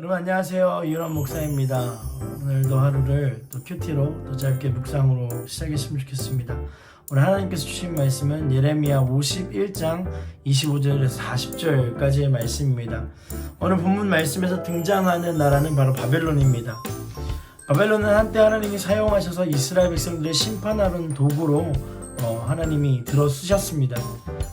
여러분 안녕하세요 유람 목사입니다. 오늘도 하루를 또 큐티로 또 짧게 묵상으로 시작했으면 좋겠습니다. 오늘 하나님께서 주신 말씀은 예레미야 51장 25절에서 40절까지의 말씀입니다. 오늘 본문 말씀에서 등장하는 나라는 바로 바벨론입니다. 바벨론은 한때 하나님이 사용하셔서 이스라엘 백성들을 심판하는 도구로 어, 하나님이 들어 쓰셨습니다.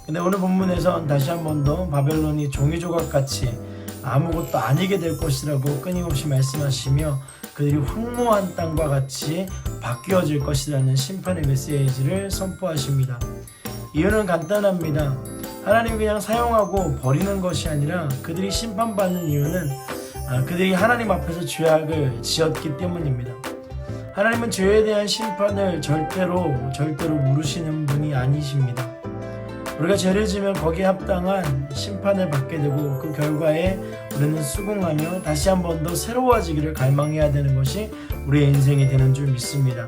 근데 오늘 본문에선 다시 한 번 더 바벨론이 종이 조각 같이 아무것도 아니게 될 것이라고 끊임없이 말씀하시며 그들이 황무한 땅과 같이 바뀌어질 것이라는 심판의 메시지를 선포하십니다. 이유는 간단합니다. 하나님 그냥 사용하고 버리는 것이 아니라 그들이 심판받는 이유는 아, 그들이 하나님 앞에서 죄악을 지었기 때문입니다. 하나님은 죄에 대한 심판을 절대로 절대로 물으시는 분이 아니십니다. 우리가 죄를 지면 거기에 합당한 심판을 받게 되고 그 결과에 우리는 수긍하며 다시 한 번 더 새로워지기를 갈망해야 되는 것이 우리의 인생이 되는 줄 믿습니다.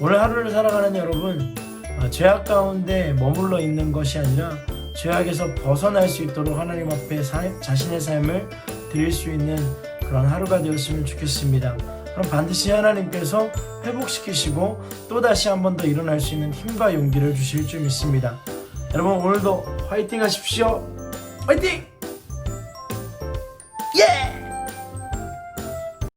오늘 하루를 살아가는 여러분 어, 죄악 가운데 머물러 있는 것이 아니라 죄악에서 벗어날 수 있도록 하나님 앞에 사- 자신의 삶을 드릴 수 있는 그런 하루가 되었으면 좋겠습니다. 그럼 반드시 하나님께서 회복시키시고 또 다시 한 번 더 일어날 수 있는 힘과 용기를 주실 줄 믿습니다. 여러분 오늘도 화이팅 하십시오. 화이팅! 예!